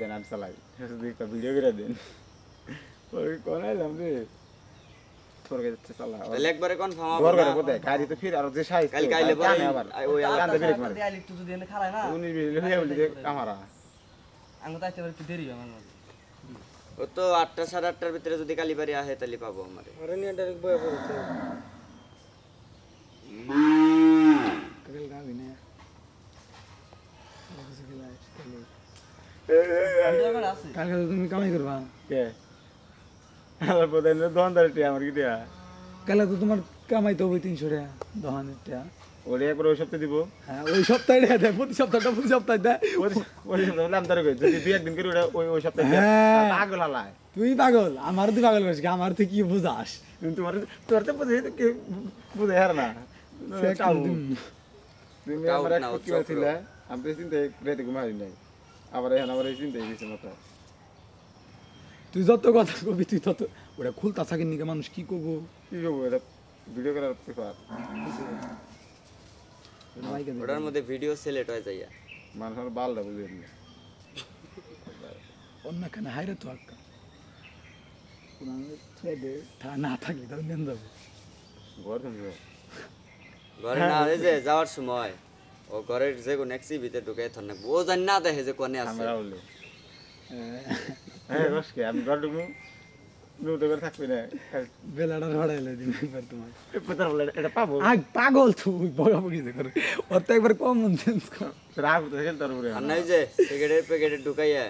দেন আমি চালাই। একটা ভিডিও করে দেন। এলাম রে গাড়ি তো ফির আর যে সাইজ কামারা ও তো আটটা সাড়ে আটটার ভিতরে যদি কালীবাড়ি আহে তাহলে পাবো আমারে আরে নিয়ে ডাইরেক্ট বয়ে পড়তে কাল গাবি না তো তো তুমি কামাই করবা কে কি তো হ্যাঁ একদিন ওটা ওই সপ্তাহে হ্যাঁ। তুই পাগল আমার তুই পাগল করিস কি? আমার তুই কি বুঝাস তোমার তোর তো বুঝে কে বুঝে হার না তুমি আমার এক আমি তো চিন্তা নাই আবার এখন আমার এই চিন্তাই গেছে মাথা তুই যত কথা কবি তুই তত ওটা খুলতা থাকে নিকে মানুষ? কি করব কি করব এটা ভিডিও করার পেপার ওটার মধ্যে ভিডিও সিলেক্ট হয়ে যাইয়া মানুষ আমার বালটা বুঝে না। অন্য কেন? হাইরে তো আক্কা। না থাকলে তাহলে নেন যাব। ঘর ঘরে না যে যাওয়ার সময়। ও ঘরের যে কোনো ভিতরে ঢুকে থর নাকবো। ও জানি না দেখে যে কোনে আছে। আমরা বললে হ্যাঁ রসকে আমি ঘর ঢুকবো নুটো করে থাকবি না। বেলাটা ধরাইলে দিন একবার তোমার পেতার বলে এটা পাবো? আগ পাগল তুই যে করে। ওর তো একবার কর। রাগ তো পারব আর নাই যে সিগারেটের প্যাকেটে ঢুকাইয়া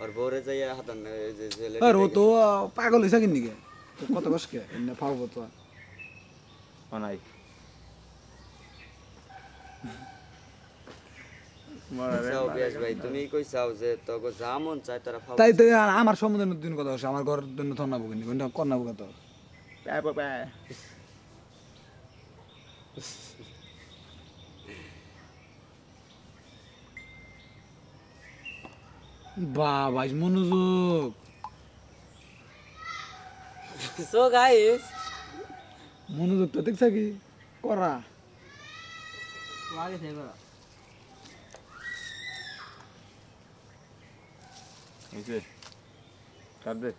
ওর বউরে যাইয়া হাতান এই যে ছেলে আর ও তো পাগল হয়েছে কিন নিকে তো কত কষ্টকে এমনি পাবো তো আর। তাই তাই আর আমার সম্বন্ধে নতুন কথা হচ্ছে আমার ঘরের জন্য থন্নাবো কিনি কোনটা কন্যাবো কত? বাবা মনোযোগ। সো গাইস মনোযোগ তো দেখছা কি? করা। থেকে করা Güzel. Kardeş.